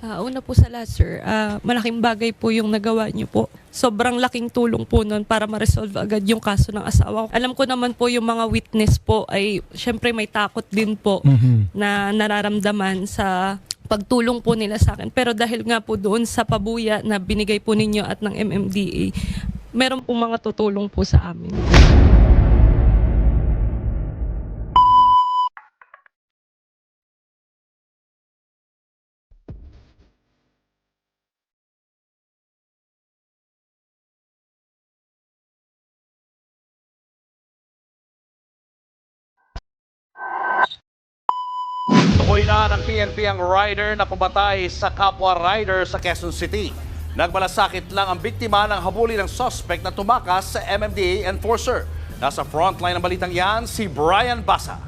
Ah, una po sa lahat, sir, ah, malaking bagay po yung nagawa niyo po. Sobrang laking tulong po nun para ma-resolve agad yung kaso ng asawa ko. Alam ko naman po yung mga witness po ay syempre may takot din po na nararamdaman sa pagtulong po nila sa akin. Pero dahil nga po doon sa pabuya na binigay po ninyo at ng MMDA, meron po mga tutulong po sa amin. Tukoy na ng PNP ang rider na pumatay sa kapwa rider sa Quezon City. Nagmalasakit lang ang biktima ng habuli ng suspect na tumakas sa MMDA enforcer. Nasa frontline ng balitang yan, si Brian Basa.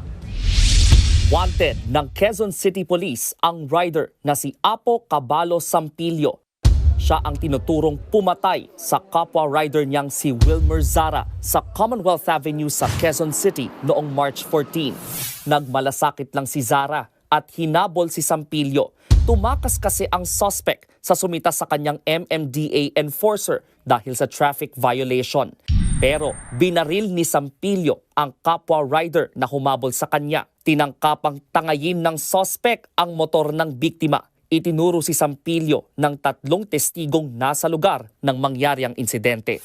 Wanted ng Quezon City Police ang rider na si Apo Cabalo Sampilio. Siya ang tinuturong pumatay sa kapwa rider niyang si Wilmer Zara sa Commonwealth Avenue sa Quezon City noong March 14. Nagmalasakit lang si Zara at hinabol si Sampilio. Tumakas kasi ang suspect sa sumita sa kanyang MMDA enforcer dahil sa traffic violation. Pero binaril ni Sampilio ang kapwa rider na humabol sa kanya. Tinangkapang tangayin ng suspect ang motor ng biktima. Itinuro si Sampilio ng tatlong testigong nasa lugar ng mangyari ang insidente.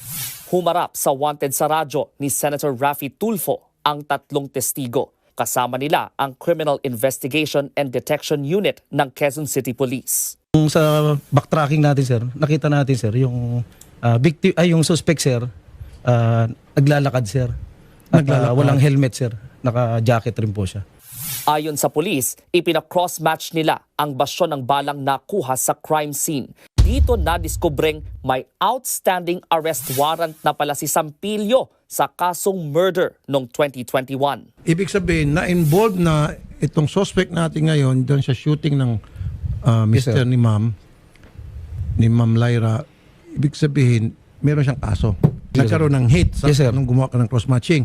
Humarap sa wanted sa radyo ni Senator Raffy Tulfo ang tatlong testigo. Kasama nila ang Criminal Investigation and Detection Unit ng Quezon City Police. Yung sa backtracking natin sir, nakita natin sir yung ah, victim ay yung suspect sir ah, naglalakad sir. At ah, walang helmet sir. Naka-jacket rin po siya. Ayon sa pulis, ipina-cross-match nila ang basyon ng balang nakuha sa crime scene. Dito nadiskubreng may outstanding arrest warrant na pala si Sampilio sa kasong murder noong 2021. Ibig sabihin, na-involved na itong suspect natin ngayon doon sa shooting ng uh, Yes, Mr. sir. ni Ma'am, ni Ma'am Lyra. Ibig sabihin, meron siyang kaso. Nagkaroon ng hate sa Yes, sir. nung gumawa ka ng cross-matching.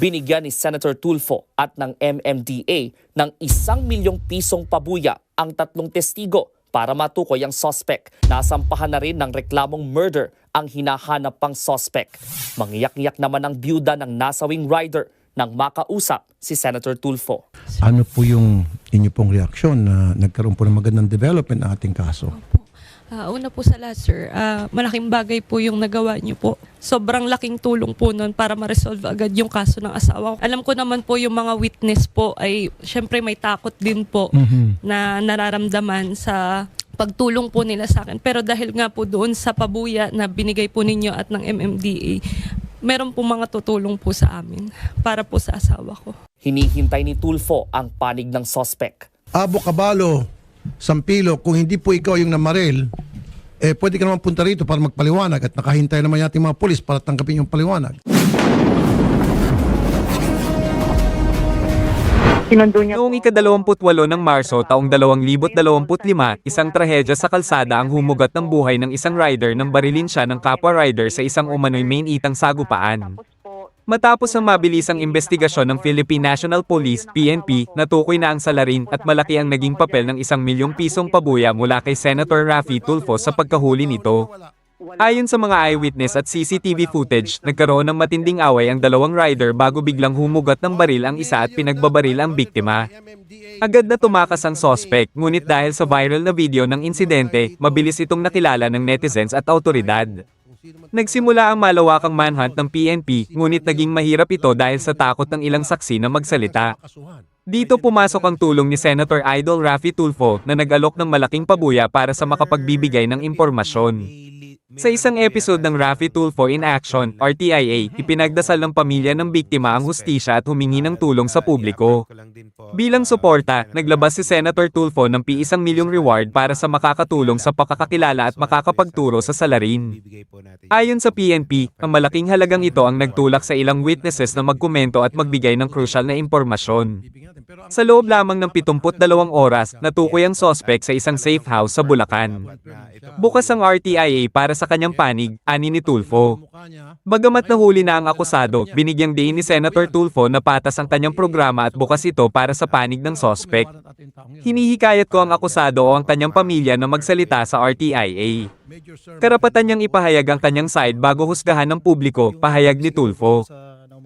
Binigyan ni Senator Tulfo at ng MMDA ng isang milyong pisong pabuya ang tatlong testigo para matukoy ang suspect. Nasampahan na rin ng reklamong murder ang hinahanap pang suspect. Mangiyak-iyak naman ang byuda ng nasawing rider nang makausap si Senator Tulfo. Ano po yung inyo pong reaksyon na nagkaroon po ng magandang development ang ating kaso? Ah, una po sa lahat, sir, ah, malaking bagay po yung nagawa niyo po. Sobrang laking tulong po nun para ma-resolve agad yung kaso ng asawa ko. Alam ko naman po yung mga witness po ay syempre may takot din po na nararamdaman sa pagtulong po nila sa akin. Pero dahil nga po doon sa pabuya na binigay po ninyo at ng MMDA, meron po mga tutulong po sa amin para po sa asawa ko. Hinihintay ni Tulfo ang panig ng suspect. Abo Cabalo, Sampilo, kung hindi po ikaw yung namaril, eh pwede ka naman punta rito para magpaliwanag at nakahintay naman yating mga polis para tanggapin yung paliwanag. Sinundo niya Noong ika-28 ng Marso taong 2025, isang trahedya sa kalsada ang humugat ng buhay ng isang rider nang barilin siya ng kapwa rider sa isang umano'y main itang sagupaan. Matapos ang mabilisang investigasyon ng Philippine National Police, PNP, natukoy na ang salarin at malaki ang naging papel ng isang milyong pisong pabuya mula kay Senator Raffy Tulfo sa pagkahuli nito. Ayon sa mga eyewitness at CCTV footage, nagkaroon ng matinding away ang dalawang rider bago biglang humugat ng baril ang isa at pinagbabaril ang biktima. Agad na tumakas ang suspect, ngunit dahil sa viral na video ng insidente, mabilis itong nakilala ng netizens at autoridad. Nagsimula ang malawakang manhunt ng PNP, ngunit naging mahirap ito dahil sa takot ng ilang saksi na magsalita. Dito pumasok ang tulong ni Senator Idol Raffy Tulfo na nag-alok ng malaking pabuya para sa makapagbibigay ng impormasyon. Sa isang episode ng Raffy Tulfo in Action, RTIA, ipinagdasal ng pamilya ng biktima ang hustisya at humingi ng tulong sa publiko. Bilang suporta, naglabas si Senator Tulfo ng pi-isang milyong reward para sa makakatulong sa pakakakilala at makakapagturo sa salarin. Ayon sa PNP, ang malaking halagang ito ang nagtulak sa ilang witnesses na magkomento at magbigay ng crucial na impormasyon. Sa loob lamang ng 72 oras, natukoy ang sospek sa isang safe house sa Bulacan. Bukas ang RTIA para sa sa kanyang panig, ani ni Tulfo. Bagamat nahuli na ang akusado, binigyang din ni Senator Tulfo na patas ang kanyang programa at bukas ito para sa panig ng sospek. Hinihikayat ko ang akusado o ang kanyang pamilya na magsalita sa RTIA. Karapatan niyang ipahayag ang kanyang side bago husgahan ng publiko, pahayag ni Tulfo.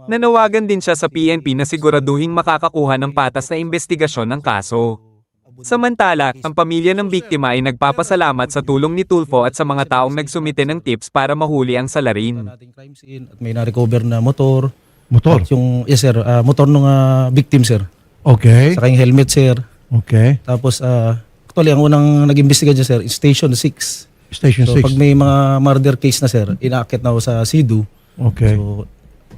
Nanawagan din siya sa PNP na siguraduhing makakakuha ng patas na investigasyon ng kaso. Samantala, ang pamilya ng biktima ay nagpapasalamat sa tulong ni Tulfo at sa mga taong nagsumite ng tips para mahuli ang salarin. At may na-recover na motor. Motor. At yung, yes sir, ah, motor ng victim sir. Okay. Saka yung helmet sir. Okay. Tapos, ah, actually, ang unang nag-imbestiga dyan sir, is Station 6. Station So 6. pag may mga murder case na sir, inaakit na ako sa SIDU. Okay. So,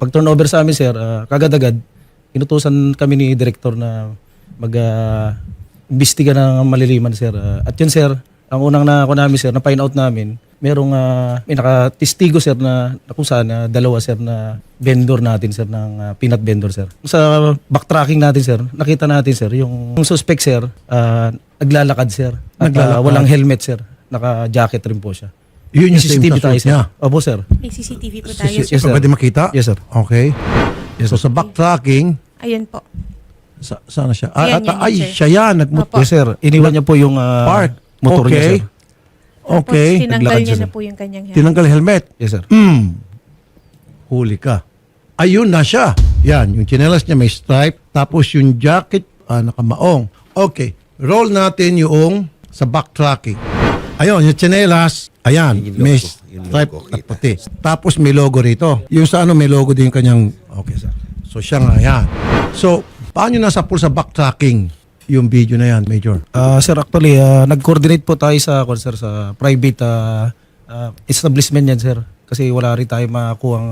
pag turnover sa amin sir, ah, kagad-agad, inutusan kami ni director na mag ah, imbestiga ng maliliman sir. Ah, at yun sir, ang unang na ako namin sir, na find out namin, merong ah, may nakatistigo sir na, na kung saan na dalawa sir na vendor natin sir ng ah, peanut vendor sir. Sa backtracking natin sir, nakita natin sir yung, yung suspect sir, ah, naglalakad sir. At ah, Naglalakad. walang helmet sir. Naka-jacket rin po siya. Yun yung CCTV tayo sir. niya. Opo sir. May CCTV po tayo. Yes, sir. Pwede makita? Yes, sir. Okay. so sa backtracking, Ayun po. Sa, sana siya? Ah, Ayan, at, yan, ay, yan, sir. siya yan. Nagmut- Opo. Yes sir. Iniwan niya po yung ah, Park. motor niya Okay. sir. Okay. Tapos tinanggal naglakad niya siya, na sir. po yung kanyang helmet. Tinanggal helmet. Yes sir. Hmm. Huli ka. Ayun na siya. Yan, yung chinelas niya may stripe. Tapos yung jacket, ah, nakamaong. Okay. Roll natin yung sa backtracking. Ayun, yung chinelas, ayan, may stripe at puti. Tapos may logo rito. Yung sa ano, may logo din yung kanyang, okay sir. So siya nga yan. So, paano nasa pool sa backtracking yung video na yan, Major? Ah, sir actually ah, nag-coordinate po tayo sa kung, sir sa private ah, ah, establishment yan sir. Kasi wala rin tayo makakuha ang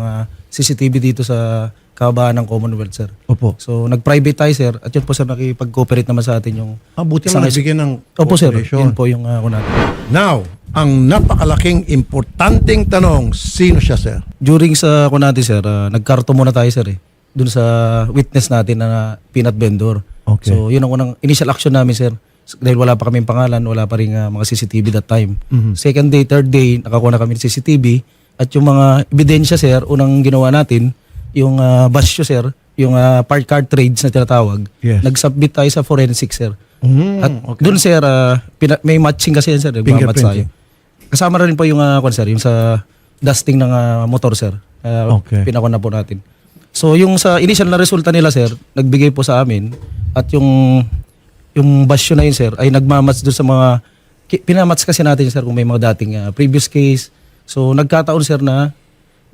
CCTV dito sa kahabaan ng Commonwealth sir. Opo. So nag-private tayo sir at yun po sir nakipag-cooperate naman sa atin yung Ah, buti is- nagbigyan ng Opo sir, cooperation. yun po yung uh, natin. Now, ang napakalaking importanteng tanong, sino siya, sir? During sa ko natin sir, ah, nagkarto muna tayo sir eh. Doon sa witness natin na peanut vendor. Okay. So yun ang unang initial action namin sir. Dahil wala pa kaming pangalan, wala pa rin ah, mga CCTV that time. Second day, third day, nakakuha na kami ng CCTV. At yung mga ebidensya sir, unang ginawa natin, yung uh, basyo sir, yung ah, part cartridge na tinatawag, Yes. nag-submit tayo sa forensic sir. Mm, At doon sir, ah, pina- may matching kasi yan sir, nagmamatch tayo. Kasama rin po yung uh, sir, yung sa dusting ng ah, motor sir. Uh, Okay. Pinakon na po natin. So yung sa initial na resulta nila sir, nagbigay po sa amin at yung yung basyo na yun sir ay nagmamatch doon sa mga pinamatch kasi natin sir kung may mga dating ah, previous case. So nagkataon sir na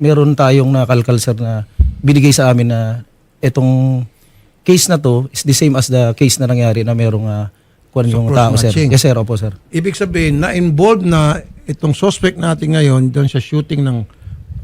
meron tayong nakalkal sir na binigay sa amin na itong case na to is the same as the case na nangyari na merong uh, kung So, yung tao sir. Yes sir, opo sir. Ibig sabihin, na-involved na itong suspect natin ngayon doon sa shooting ng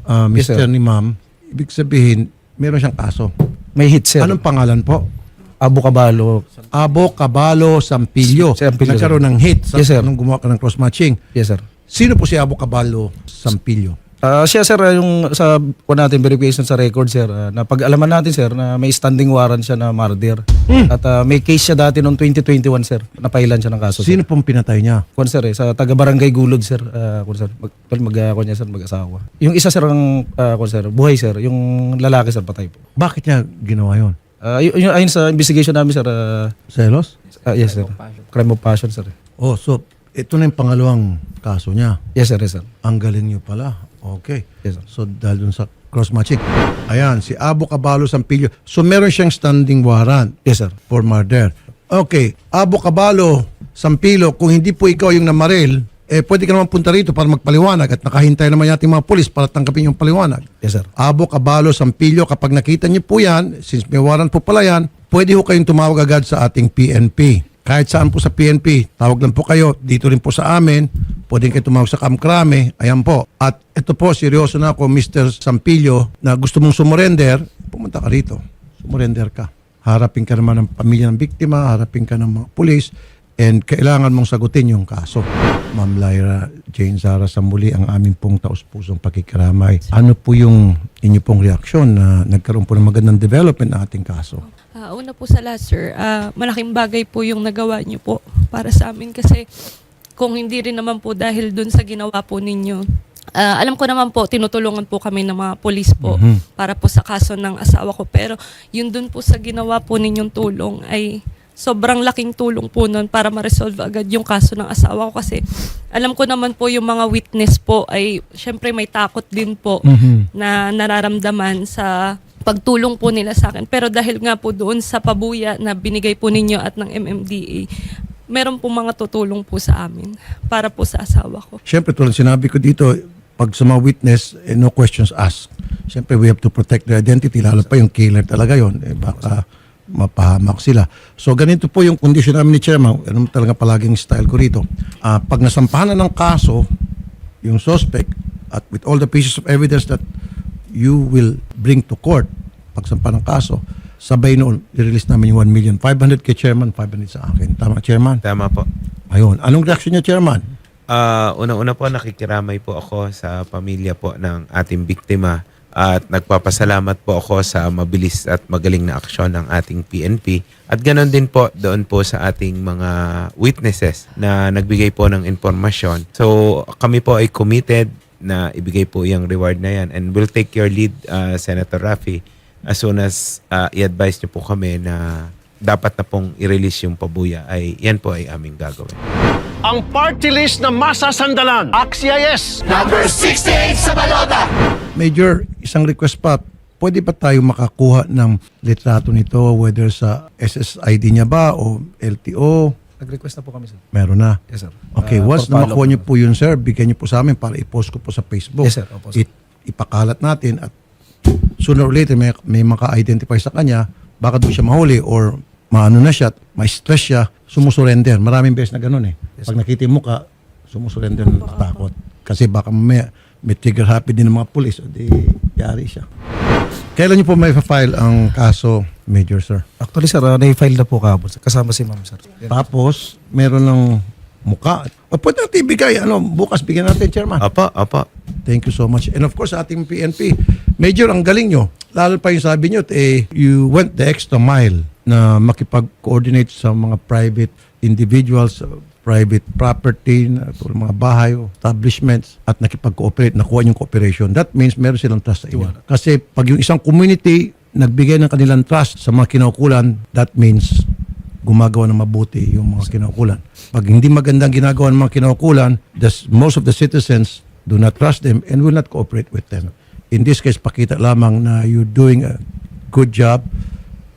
uh, Yes, Mr. sir. ni Ma'am. Ibig sabihin, meron siyang kaso. May hit sir. Anong pangalan po? Abu Kabalo. Abo Cabalo Sampilyo. Sampilyo. Nagkaroon ng hit sa, Yes, sir. nung gumawa ka ng cross-matching. Yes sir. Sino po si Abo Cabalo Sampilyo? Ah, siya sir ah, yung sa kuha natin verification sa record sir ah, na pag-alaman natin sir na may standing warrant siya na murder. At ah, may case siya dati noong 2021 sir. Napailan siya ng kaso. Sino pong pinatay niya? Kuan sir eh, sa taga Barangay Gulod sir. Uh, sir mag well, mag kuwan niya, sir mag-asawa. Yung isa sir ang uh, kuwan, sir, buhay sir, yung lalaki sir patay po. Bakit niya ginawa yon? Ah, y- yung ayon sa investigation namin sir, ah, Selos? ah, yes sir. Crime of passion sir. Oh, so ito na yung pangalawang kaso niya. Yes sir, yes sir. Ang galing niyo pala. Okay. Yes sir. So dahil dun sa cross-matching. Ayan, si Abo Cabalo Sampilyo. So meron siyang standing warrant Yes sir. for murder. Okay, Abo Cabalo Sampilo, kung hindi po ikaw yung namaril, eh pwede ka naman punta rito para magpaliwanag at nakahintay naman yating mga polis para tangkapin yung paliwanag. Yes sir. Abo Cabalo Sampilyo, kapag nakita niyo po yan, since may warrant po pala yan, pwede ho kayong tumawag agad sa ating PNP. Kahit saan po sa PNP, tawag lang po kayo, dito rin po sa amin, pwede kayo tumawag sa Kamkrame, ayan po. At ito po, seryoso na ako, Mr. Sampilyo, na gusto mong sumurrender, pumunta ka rito. Sumurrender ka. Harapin ka naman ng pamilya ng biktima, harapin ka ng mga pulis, and kailangan mong sagutin yung kaso. Ma'am Lyra Jane Zara Samuli, ang aming pong taus-pusong pakikiramay. Ano po yung inyo pong reaksyon na nagkaroon po ng magandang development ng ating kaso? Ah, una po sa lahat, sir, ah, malaking bagay po yung nagawa niyo po para sa amin kasi kung hindi rin naman po dahil dun sa ginawa po ninyo, Ah, alam ko naman po, tinutulungan po kami ng mga polis po Mhm. para po sa kaso ng asawa ko. Pero yun dun po sa ginawa po ninyong tulong ay sobrang laking tulong po nun para ma-resolve agad yung kaso ng asawa ko. Kasi alam ko naman po yung mga witness po ay syempre may takot din po Mhm. na nararamdaman sa pagtulong po nila sa akin. Pero dahil nga po doon sa pabuya na binigay po ninyo at ng MMDA, meron po mga tutulong po sa amin para po sa asawa ko. Siyempre, tulad sinabi ko dito, pag sa mga witness, eh, no questions asked. Siyempre, we have to protect their identity, lalo pa yung killer talaga yon eh, baka mapahamak sila. So, ganito po yung kondisyon namin ni Chairman. Ano talaga palaging style ko rito. Ah, pag nasampahan na ng kaso, yung suspect, at with all the pieces of evidence that you will bring to court, pag sampa ng kaso, sabay noon, i-release namin yung 1 million. 500 kay Chairman, 500 sa akin. Tama, Chairman? Tama po. Ayun. Anong reaction niya, Chairman? Ah, una-una po nakikiramay po ako sa pamilya po ng ating biktima at nagpapasalamat po ako sa mabilis at magaling na aksyon ng ating PNP at ganon din po doon po sa ating mga witnesses na nagbigay po ng informasyon. So kami po ay committed na ibigay po yung reward na yan and we'll take your lead ah, Senator Raffy as soon as ah, i-advise niyo po kami na dapat na pong i-release yung pabuya ay yan po ay aming gagawin. Ang party list na masasandalan. Axia yes! Major, isang request pa. Pwede ba tayo makakuha ng litrato nito whether sa SSID niya ba o LTO? Nag-request na po kami, sir. Meron na. Yes, sir. Okay, Ah, once na makuha niyo po. po yun, sir, bigyan niyo po sa amin para i-post ko po sa Facebook. Yes, sir. Opo, sir. It, ipakalat natin at sooner or later may, may maka-identify sa kanya, baka doon siya mahuli or maano na siya, ma-stress siya, sumusurrender. Maraming beses na ganun eh. Pag nakita yung mukha, sumusurrender na natatakot. Kasi baka mamaya may trigger happy din ng mga pulis o di yari siya. Kailan niyo po may file ang kaso, Major Sir? Actually, sir, uh, na-file na po kahapon. sir. Kasama si ma'am, sir. Yan. Tapos, meron ng mukha. O, pwede natin ibigay. Ano, bukas bigyan natin, Chairman. Opo, opo. Thank you so much. And of course, sa ating PNP, Major, ang galing nyo. Lalo pa yung sabi nyo, eh, you went the extra mile na makipag-coordinate sa mga private individuals, uh, private property, na mga bahay, establishments, at nakipag-cooperate, nakuha yung cooperation. That means meron silang trust sa inyo. Kasi pag yung isang community nagbigay ng kanilang trust sa mga kinaukulan, that means gumagawa ng mabuti yung mga kinaukulan. Pag hindi magandang ginagawa ng mga kinaukulan, the, most of the citizens do not trust them and will not cooperate with them. In this case, pakita lamang na you're doing a good job.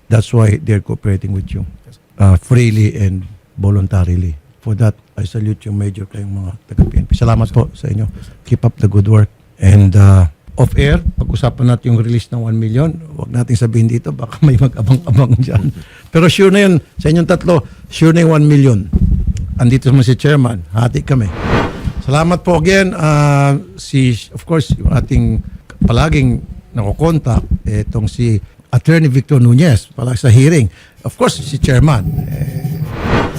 That's why they're cooperating with you uh, freely and voluntarily. For that, I salute yung major kayong mga taga-PNP. Salamat po sa inyo. Keep up the good work. And uh, off-air, pag-usapan natin yung release ng 1 million. Huwag nating sabihin dito, baka may mag-abang-abang dyan. Pero sure na yun, sa inyong tatlo, sure na yung 1 million. Andito naman si chairman, hati kami. Salamat po again. Uh, si, of course, yung ating palaging nakokontak, itong si Attorney Victor Nunez, pala sa hearing. Of course, si chairman. Eh,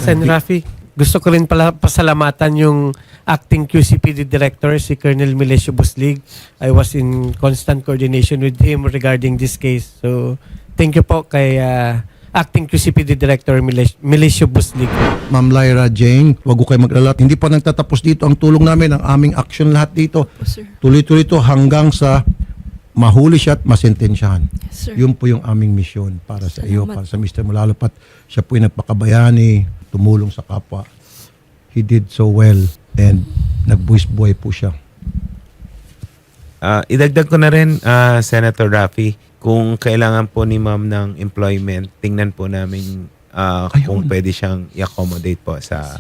Sen. Rafi, gusto ko rin pala pasalamatan yung acting QCPD director, si Colonel Melesio Buslig. I was in constant coordination with him regarding this case. So, thank you po kay ah, acting QCPD director Melesio Buslig. Ma'am Lyra Jane, wag ko kayo mag-alala. Hindi pa nagtatapos dito ang tulong namin, ang aming action lahat dito. Tuloy-tuloy to hanggang sa mahuli siya at masentensyahan. Yes, sir. Yun po yung aming misyon para sa iyo, Salamat. para sa Mr. Mulalo. Pat siya po yung nagpakabayani, tumulong sa kapwa. He did so well and nagbuwis-buhay po siya. Ah, idagdag ko na rin, ah, Senator Raffy, kung kailangan po ni ma'am ng employment, tingnan po namin ah, kung pwede siyang i-accommodate po sa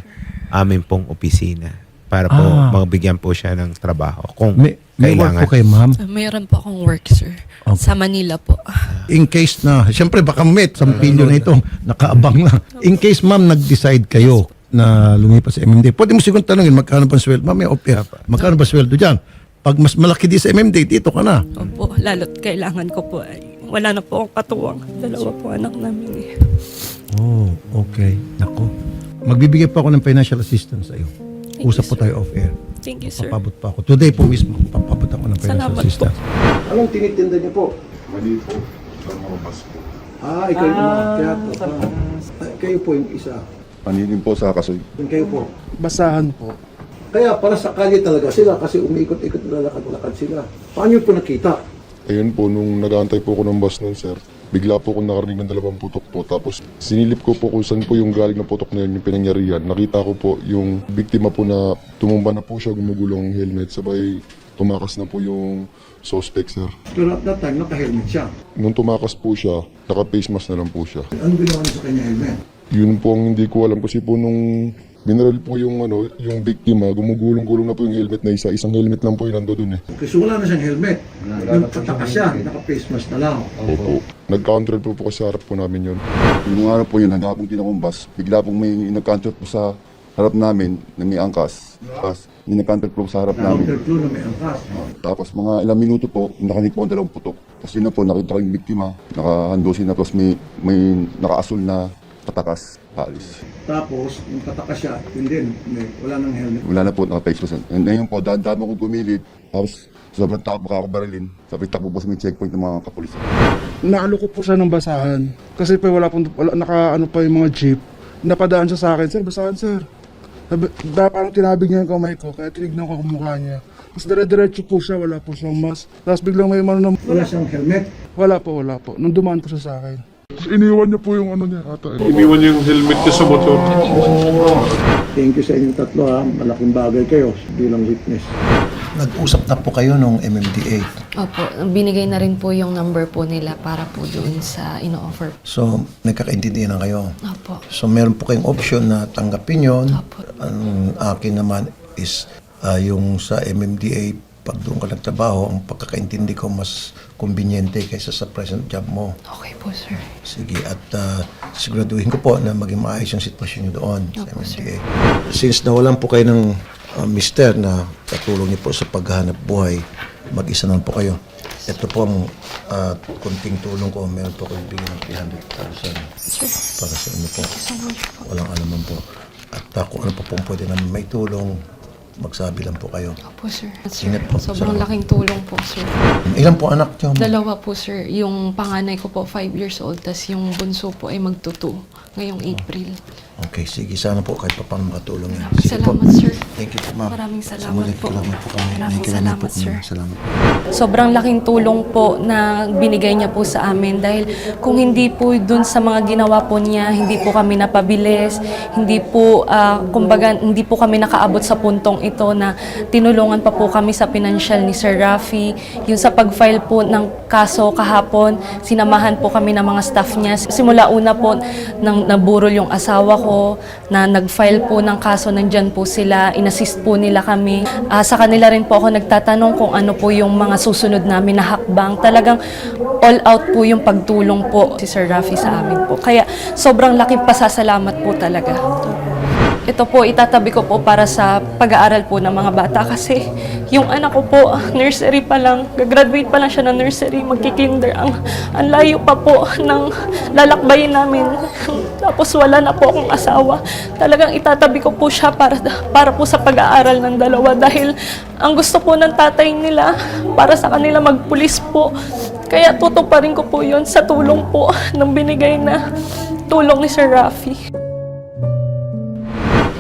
amin pong opisina para po Ah. magbigyan po siya ng trabaho kung May, may work kailangan. po kay ma'am. Mayroon po akong work, sir. Okay. Sa Manila po. In case na, siyempre baka met, sa pilyo na ito, nakaabang lang. In case ma'am nag-decide kayo na lumipas sa MMD, pwede mo siguro tanongin magkano ba ang sweldo? Ma'am, may opera. Magkano ba sweldo dyan? Pag mas malaki di sa MMD, dito ka na. Opo, lalo't kailangan ko po ay wala na po akong katuwang. Dalawa po anak namin eh. Oh, okay. Nako. Magbibigay pa ako ng financial assistance sa iyo. Thank Usap you, po sir. tayo off-air. Thank you, sir. Papabot pa ako. Today po mismo, papabot ako ng financial Salamat po. assistance. Anong tinitinda niyo po? Mali po. Sa mga bus po. Ah, ikaw yung umakyat. Ah, kayo po yung isa. Panilim po sa kasoy. Yung kayo po. Basahan po. Kaya para sa kalye talaga sila kasi umiikot-ikot na lakad-lakad sila. Paano nyo po nakita? Ayun po, nung nag-aantay po ako ng bus nun, sir, bigla po akong nakarinig ng dalawang putok po. Tapos sinilip ko po kung saan po yung galing na putok na yun, yung pinangyarihan. Nakita ko po yung biktima po na tumumba na po siya, gumugulong helmet. Sabay tumakas na po yung suspect, sir. Pero at that time, naka-helmet siya. Nung tumakas po siya, naka-face mask na lang po siya. Ano ginawa niyo sa kanya helmet? Yun po ang hindi ko alam kasi po nung binaril po yung ano, yung biktima, gumugulong-gulong na po yung helmet na isa. Isang helmet lang po yung nando dun eh. Kasi wala na siyang helmet. Nung pataka siya, naka-face mask na lang. Opo. Nag-counter po po kasi sa harap po namin yun. Yung araw po yun, handa pong kinakumbas, bigla pong may nag-counter po sa harap namin na may angkas. Tapos, may nag-counter po sa harap namin. Counter na may angkas. Tapos mga ilang minuto po, nakanig po ang dalawang putok. Tapos yun na po, nakita ko yung biktima, nakahandosin na, tapos may, may nakaasul na patakas, alis. Tapos, nung pataka siya, yun din, may, wala nang helmet. Wala na po, naka-face mask. And ngayon po, dahan-dahan mo ko gumilid. Tapos, sobrang takot baka ako barilin. Sabi, takbo po sa may checkpoint ng mga kapulisan. naalo ko po siya ng basahan. Kasi pa wala pong, wala, naka ano pa yung mga jeep. Napadaan siya sa akin, sir, basahan sir. Sabi, da, parang tinabig niya yung kamay ko, kaya tinignan ko ang mukha niya. Tapos dire-diretso po siya, wala po siyang mask. Tapos biglang may mano na, Wala siyang helmet. wala po, wala po. Nung dumaan po siya sa akin. Iniwan niya po yung ano niya ata. Iniwan niya yung helmet niya sa motor. Thank you sa inyong tatlo ha. Malaking bagay kayo bilang witness. Nag-usap na po kayo nung MMDA. Opo, binigay na rin po yung number po nila para po doon sa ino-offer. So, nagkakaintindihan na kayo. Opo. So, meron po kayong option na tanggapin yon. Opo. Ang akin naman is ah, yung sa MMDA, pag doon ka nagtrabaho, ang pagkakaintindi ko mas kumbinyente kaysa sa present job mo. Okay po, sir. Sige, at ah, siguraduhin ko po na maging maayos yung sitwasyon nyo doon sa Opo, sir. MMDA. Since nawalan po kayo ng ah, mister na katulong niyo po sa paghahanap buhay, mag-isa naman po kayo. Ito po ang ah, kunting tulong ko. Meron po kayong bigyan ng 300,000 para sa inyo po. Walang alaman po. At ah, kung ano pa po pwede namin may tulong, magsabi lang po kayo. Opo, sir. Ingat po. Sobrang Salamat. laking tulong po, sir. Ilan po anak niyo? Dalawa po, sir. Yung panganay ko po, 5 years old. tas yung bunso po ay magtuto ngayong April. Okay, sige. Sana po kahit pa paano makatulong yan. Sige po. Salamat, sir. Thank you po, ma'am. Maraming Sa salamat muli, po. Salamat po kami. Maraming salamat, po sir. Salamat po. Sobrang laking tulong po na binigay niya po sa amin dahil kung hindi po dun sa mga ginawa po niya, hindi po kami napabilis, hindi po, ah, kumbaga, hindi po kami nakaabot sa puntong ito na tinulungan pa po kami sa financial ni Sir Rafi. Yung sa pag-file po ng kaso kahapon, sinamahan po kami ng mga staff niya. Simula una po, nang naburol yung asawa ko, na nag-file po ng kaso, nandyan po sila, inassist po nila kami. Ah, sa kanila rin po ako nagtatanong kung ano po yung mga susunod namin na hakbang. Talagang all out po yung pagtulong po si Sir Rafi sa amin po. Kaya sobrang laking pasasalamat po talaga. Ito po, itatabi ko po para sa pag-aaral po ng mga bata kasi yung anak ko po, nursery pa lang, gagraduate pa lang siya ng nursery, magkikinder. Ang, ang layo pa po ng lalakbayin namin. Tapos wala na po akong asawa. Talagang itatabi ko po siya para, para po sa pag-aaral ng dalawa dahil ang gusto po ng tatay nila para sa kanila magpulis po. Kaya tutuparin ko po yon sa tulong po ng binigay na tulong ni Sir Rafi.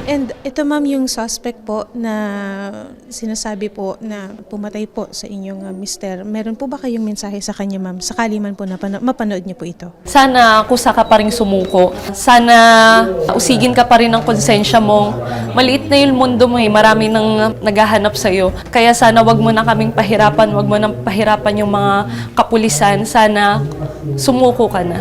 And ito ma'am yung suspect po na sinasabi po na pumatay po sa inyong uh, mister. Meron po ba kayong mensahe sa kanya ma'am? Sakali man po na mapanood niyo po ito. Sana kusa ka pa rin sumuko. Sana usigin ka pa rin ng konsensya mo. Maliit na yung mundo mo eh. Marami nang naghahanap sa'yo. Kaya sana wag mo na kaming pahirapan. Wag mo na pahirapan yung mga kapulisan. Sana sumuko ka na.